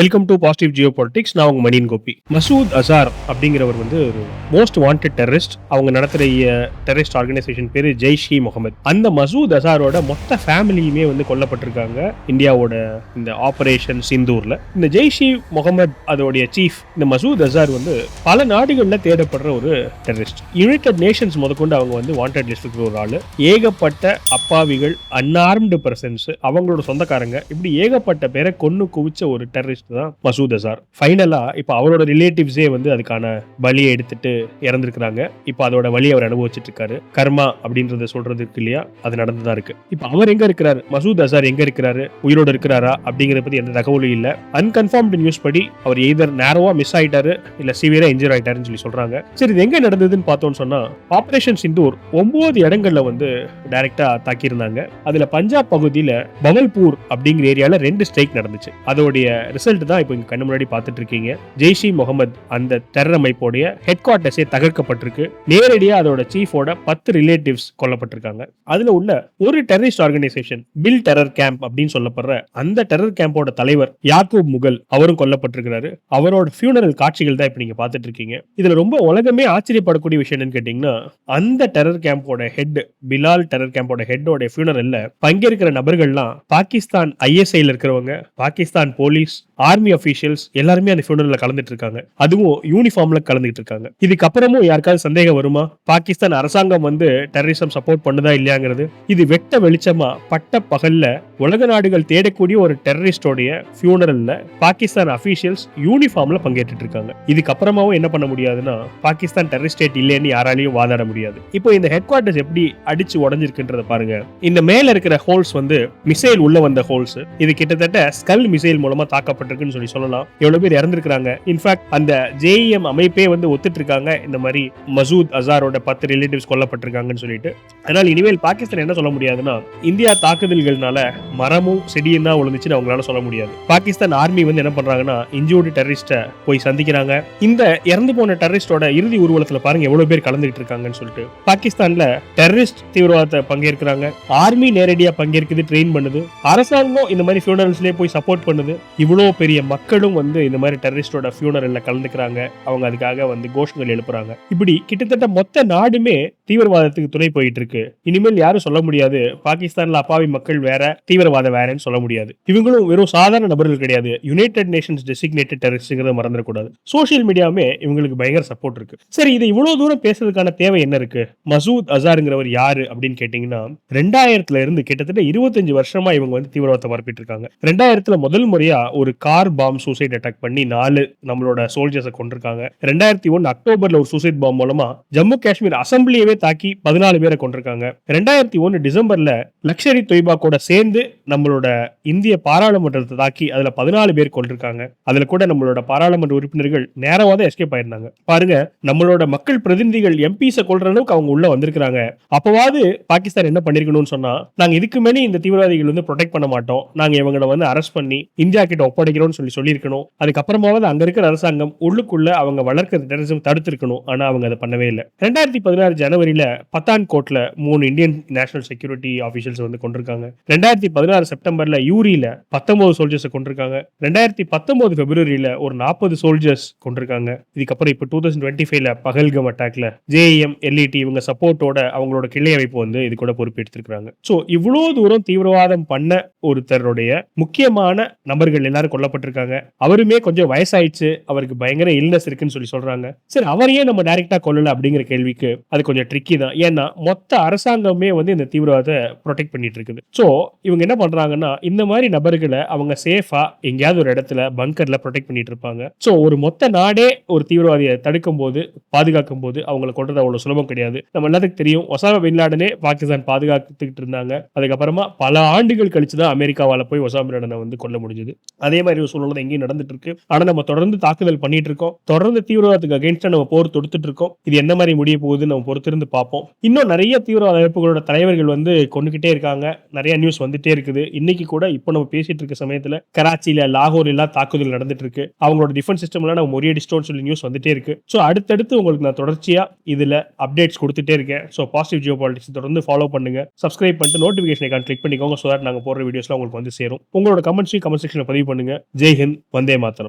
Welcome to positive geo politics நான் உங்க மணியன் கோபி. மசூத் அசார் அப்படிங்கிறவர் வந்து ஒரு மோஸ்ட் வாண்டட் டெரரிஸ்ட் அவங்க நடத்துற டெரரிஸ்ட் ஆர்கனைசேஷன் பேரு ஜெய்ஷ் இ முகமது அந்த மசூத் அசாரோட மொத்த ஃபேமிலியுமே வந்து கொல்லப்பட்டிருக்காங்க இந்தியாவோட இந்த ஆபரேஷன் சிந்தூர்ல. இந்த ஜெய்ஷ் இ முகமது அதோடைய சீஃப் இந்த மசூத் அசார் வந்து பல நாடுகளில் தேடப்படுற ஒரு டெரரிஸ்ட் யுனைடெட் நேஷன்ஸ் முதற்கொண்டு அவங்க வந்து வாண்டட் லிஸ்ட் ஒரு ஆள். ஏகப்பட்ட அப்பாவிகள் அன்ஆர்ம்டு பர்சன்ஸ் அவங்களோட சொந்தக்காரங்க இப்படி ஏகப்பட்ட பேரை கொன்னு குவிச்ச ஒரு டெரரிஸ்ட் தான் மசூத் அசார். ஃபைனலாக இப்போ அவரோட ரிலேட்டிவ்ஸே வந்து அதுக்கான பலியை எடுத்துட்டு இறந்துருக்குறாங்க. இப்போ அதோட வழி அவர் அனுபவிச்சுட்டு இருக்காரு கர்மா அப்படின்றத சொல்றது இருக்கு இல்லையா? அது நடந்துதான் இருக்கு. இப்போ அவர் எங்க இருக்கிறாரு? மசூத் அசார் எங்க இருக்கிறாரு? உயிரோட இருக்கிறாரா? அப்படிங்கிறத பத்தி எந்த தகவலும் இல்லை. அன்கன்ஃபார்ம்டு நியூஸ் படி அவர் எய்தர் நேரோவா மிஸ் ஆயிட்டாரு இல்ல சிவியரா இன்ஜூர் ஆயிட்டாருன்னு சொல்லி சொல்றாங்க. சரி இது எங்க நடந்ததுன்னு பார்த்தோம்னு சொன்னா ஆபரேஷன் சிந்தூர் ஒன்பது இடங்கள்ல வந்து டைரக்டா தாக்கியிருந்தாங்க. அதுல பஞ்சாப் பகுதியில பவல்பூர் அப்படிங்கிற ஏரியால ரெண்டு ஸ்ட்ரைக் நடந்துச்சு. அதோடைய ரிசல்ட் தான் இப்போ இங்கே கண்ணு முன்னாடி பார்த்துட்டு இருக்கீங்க ஜெய்ஷி முகமது அந்த டெரர் அமைப்போடைய ஹெட் குவார்ட்டர்ஸே தகர்க்கப்பட்டிருக்கு. நேரடியா அதோட சீஃபோட பத்து ரிலேட்டிவ்ஸ் கொல்லப்பட்டிருக்காங்க. அதுல உள்ள ஒரு டெரரிஸ்ட் ஆர்கனைசேஷன் பில் டெரர் கேம்ப் அப்படின்னு சொல்லப்படுற அந்த டெரர் கேம்போட தலைவர் யாக்கூப் முகல் அவரும் கொல்லப்பட்டிருக்கிறாரு. அவரோட ஃபியூனரல் காட்சிகள் தான் இப்போ நீங்க பார்த்துட்டு இருக்கீங்க இதுல ரொம்ப உலகமே ஆச்சரியப்படக்கூடிய விஷயம் என்னன்னு கேட்டிங்கன்னா அந்த டெரர் கேம்போட ஹெட் பிலால் டெரர் கேம்போட ஹெட்டோட ஃபியூனரல்ல பங்கேற்கிற நபர்கள்லாம் பாகிஸ்தான் ஐஎஸ்ஐல இருக்கிறவங்க பாகிஸ்தான் போலீஸ் ஆர்மி அஃபீஷியல்ஸ் எல்லாருமே அந்த ஃபியூனரில் கலந்துட்டு இருக்காங்க அதுவும் யூனிஃபார்ம்ல கலந்துட்டு இருக்காங்க இதுக்கப்புறமும் யாருக்காவது சந்தேகம் வருமா? பாகிஸ்தான் அரசாங்கம் வந்து டெரரிசம் சப்போர்ட் பண்ணுதா இல்லையாங்கிறது இது வெட்ட வெளிச்சமா பட்ட பகல்ல உலக நாடுகள் தேடக்கூடிய ஒரு டெரரிஸ்டோடைய ஃபியூனரல்ல பாகிஸ்தான் அஃபீஷியல்ஸ் யூனிஃபார்ம்ல பங்கேற்றுட்டு இருக்காங்க இதுக்கப்புறமாவும் என்ன பண்ண முடியாதுன்னா பாகிஸ்தான் டெரரிஸ்ட் ஸ்டேட் இல்லைன்னு யாராலையும் வாதாட முடியாது. இப்போ இந்த ஹெட் குவார்டர்ஸ் எப்படி அடிச்சு உடஞ்சிருக்குன்றத பாருங்க. இந்த மேல இருக்கிற ஹோல்ஸ் வந்து மிசைல் உள்ள வந்த ஹோல்ஸ் இது கிட்டத்தட்ட ஸ்கல் மிசைல் மூலமா தாக்கப்பட்டிருக்குன்னு சொல்லி சொல்லலாம். எவ்வளவு பேர் இறந்திருக்காங்க இன்ஃபேக்ட் அந்த ஜேஇஎம் அமைப்பே வந்து ஒத்துட்டு இருக்காங்க இந்த மாதிரி மசூத் அசாரோட பத்து ரிலேட்டிவ்ஸ் கொல்லப்பட்டிருக்காங்கன்னு சொல்லிட்டு. அதனால இனிமேல் பாகிஸ்தான் என்ன சொல்ல முடியாதுன்னா இந்தியா தாக்குதல்கள்னால மரமும் செடியும் தான் விழுந்துச்சுன்னு அவங்களால சொல்ல முடியாது. பாகிஸ்தான் ஆர்மி வந்து என்ன பண்றாங்கன்னா இன்ஜூர்டு டெரரிஸ்ட போய் சந்திக்கிறாங்க. இந்த இறந்து போன டெரரிஸ்டோட இறுதி ஊர்வலத்தில் பாருங்க எவ்வளவு பேர் கலந்துகிட்டு இருக்காங்கன்னு சொல்லிட்டு. பாகிஸ்தான்ல டெரரிஸ்ட் தீவிரவாதத்தை பங்கேற்கிறாங்க. ஆர்மி நேரடியாக பங்கேற்குது ட்ரெயின் பண்ணுது. அரசாங்கம் இந்த மாதிரி ஃபியூனரல்ஸ்லயே போய் சப்போர்ட் பண்ணுது. இவ்வளோ பெரிய மக்களும் வந்து இந்த மாதிரி டெரரிஸ்டோட ஃபியூனரலில் கலந்துக்கிறாங்க. அவங்க அதுக்காக வந்து கோஷங்கள் எழுப்புறாங்க. இப்படி கிட்டத்தட்ட மொத்த நாடுமே தீவிரவாதத்துக்கு துணை போயிட்டு இருக்கு இனிமேல் யாரும் சொல்ல முடியாது. பாகிஸ்தான்ல அப்பாவி மக்கள் வேற தீவிரவாதம் வேறன்னு சொல்ல முடியாது. இவங்களும் வெறும் சாதாரண நபர்கள் கிடையாது. யுனைடெட் நேஷன்ஸ் டெசிக்னேட்டட் டெரரிஸ்ட்ங்கிறத மறந்துடக்கூடாது. சோஷியல் மீடியாவுமே இவங்களுக்கு பயங்கர சப்போர்ட் இருக்கு. சரி இது இவ்வளவு தூரம் பேசுறதுக்கான தேவை என்ன இருக்கு? மசூத் அசாருங்கிறவர் யாரு அப்படின்னு கேட்டீங்கன்னா ரெண்டாயிரத்துல இருந்து கிட்டத்தட்ட இருபத்தஞ்சு வருஷமா இவங்க வந்து தீவிரவாதத்தை பரப்பிட்டு இருக்காங்க ரெண்டாயிரத்துல முதல் முறையா ஒரு கார் பாம் சூசைட் அட்டாக் பண்ணி நாலு நம்மளோட சோல்ஜர்ஸை கொண்டிருக்காங்க ரெண்டாயிரத்தி ஒன்னு அக்டோபர்ல ஒரு சூசைட் பாம் மூலமா ஜம்மு காஷ்மீர் அசம்பிளியவே தாக்கி பதினாலு பேரை கொண்டிருக்காங்க ரெண்டாயிரத்தி ஒன்னு டிசம்பர்ல லக்ஷரி தொய்பா கூட சேர்ந்து நம்மளோட இந்திய பாராளுமன்றத்தை தாக்கி அதுல பதினாலு பேர் கொண்டிருக்காங்க அதுல கூட நம்மளோட பாராளுமன்ற உறுப்பினர்கள் நேரமாக தான் எஸ்கேப் ஆயிருந்தாங்க. பாருங்க நம்மளோட மக்கள் பிரதிநிதிகள் எம்பிஸை கொள்ற அளவுக்கு அவங்க உள்ள வந்திருக்கிறாங்க. அப்பவாவது பாகிஸ்தான் என்ன பண்ணிருக்கணும்னு சொன்னா நாங்க இதுக்கு மேலே இந்த தீவிரவாதிகள் வந்து ப்ரொடெக்ட் பண்ண மாட்டோம். நாங்க இவங்களை வந்து அரெஸ்ட் பண்ணி இந்தியா கிட்ட ஒப்படைக்கிறோம்னு சொல்லி சொல்லியிருக்கணும். அதுக்கப்புறமாவது அங்க இருக்கிற அரசாங்கம் உள்ளுக்குள்ள அவங்க வளர்க்கிற டெரரிசம் தடுத்திருக்கணும். ஆனா அவங்க அதை பண்ணவே இல்லை. ரெண்டாயிரத்தி பதினாறு ஜனவரியில பத்தான்கோட்ல மூணு இந்தியன் நேஷனல் செக்யூரிட்டி ஆஃபீஷியல்ஸ் வந்து கொண்டிருக்காங்க. ரெண்டாயிரத்தி பதினாறு செப்டம்பர்ல யூரியில பத்தொன்பது சோல்ஜர்ஸ் கொண்டிருக்காங்க. ரெண்டாயிரத்தி பத்தொன்பது பிப்ரவரியில ஒரு நாற்பது சோல்ஜர்ஸ் கொண்டிருக்காங்க. இதுக்கப்புறம் இப்போ டூ தௌசண்ட் டுவெண்ட்டி ஃபைவ்ல பகல்கம் அட்டாக்ல ஜேஎம் எல்இடி இவங்க சப்போர்ட்டோட அவங்களோட கிளை அமைப்பு வந்து இது கூட பொறுப்பெடுத்திருக்காங்க ஸோ இவ்வளோ தூரம் தீவிரவாதம் பண்ண ஒருத்தருடைய முக்கியமான நபர்கள் எல்லாரும் கொல்லப்பட்டிருக்காங்க அவருமே கொஞ்சம் வயசாயிடுச்சு. அவருக்கு பயங்கர இல்னஸ் இருக்குன்னு சொல்லி சொல்றாங்க. சரி அவரையே நம்ம டைரக்டா கொல்லல அப்படிங்கிற கேள்விக்கு அது கொஞ்சம் ட்ரிக்கி தான். ஏன்னா மொத்த அரசாங்கமே வந்து இந்த தீவிரவாதத்தை ப்ரொடெக்ட் பண்ணிட்டு இருக்குது ஸோ இவங்க என்ன பண்றாங்கன்னா இந்த மாதிரி நபர்களை அவங்க சேஃபா எங்கேயாவது ஒரு இடத்துல பங்கர்ல ப்ரொடெக்ட் பண்ணிட்டு இருப்பாங்க ஸோ ஒரு மொத்த நாடே ஒரு தீவிரவாதியை தடுக்கும் போது பாதுகாக்கும் போது அவங்களை கொண்டது அவ்வளவு சுலபம் கிடையாது. நம்ம எல்லாத்துக்கும் தெரியும் ஒசாமா பின் லாடனே பாகிஸ்தான் பாதுகாத்துக்கிட்டு இருந்தாங்க. அதுக்கப்புறமா பல ஆண்டுகள் கழிச்சு தான் அமெரிக்காவால போய் ஒசாமா பின் லாடனை வந்து கொல்ல முடிஞ்சது. அதே மாதிரி ஒரு சூழ்நிலை எங்கேயும் நடந்துட்டு இருக்கு ஆனா நம்ம தொடர்ந்து தாக்குதல் பண்ணிட்டு இருக்கோம் தொடர்ந்து தீவிரவாதத்துக்கு அகேன்ஸ்டா நம்ம போர் தொடுத்துட்டு இருக்கோம் இது என்ன மாதிரி முடிய போகுது நம்ம பொறுத்திருந்து பார்ப்போம். இன்னும் நிறைய தீவிரவாத அமைப்புகளோட தலைவர்கள் வந்து கொண்டுகிட்டே இருக்காங்க. நிறைய நியூஸ் வந்துட்டே இருக்குது. இன்னைக்கு கூட இப்போ நம்ம பேசிட்டு இருக்க சமயத்துல கராச்சியில லாகூர் எல்லாம் தாக்குதல் நடந்துட்டு இருக்கு அவங்களோட டிஃபென்ஸ் சிஸ்டம் எல்லாம் நம்ம முறியடிச்சிட்டோம்னு சொல்லி நியூஸ் வந்துட்டே இருக்கு. ஸோ அடுத்தடுத்து உங்களுக்கு நான் தொடர்ச்சியா இதுல அப்டேட்ஸ் கொடுத்துட்டே இருக்கேன். ஸோ பாசிட்டிவ் ஜியோ பாலிட்டிக்ஸ் தொடர்ந்து ஃபாலோ பண்ணுங்க. சப்ஸ்கிரைப் பண்ணிட்டு நோட்டிஃபிகேஷன் கிளிக் பண்ணிக்கோங்க. ஸோ தட் நாங்கள் போடுற வீடியோஸ்லாம் உங்களுக்கு வந்து சேரும். உங்களோட கமெண்ட்ஸையும் கமெண்ட் செக்ஷனில் பதிவு பண்ணுங்க. జై హింద్ వందే మాతరం.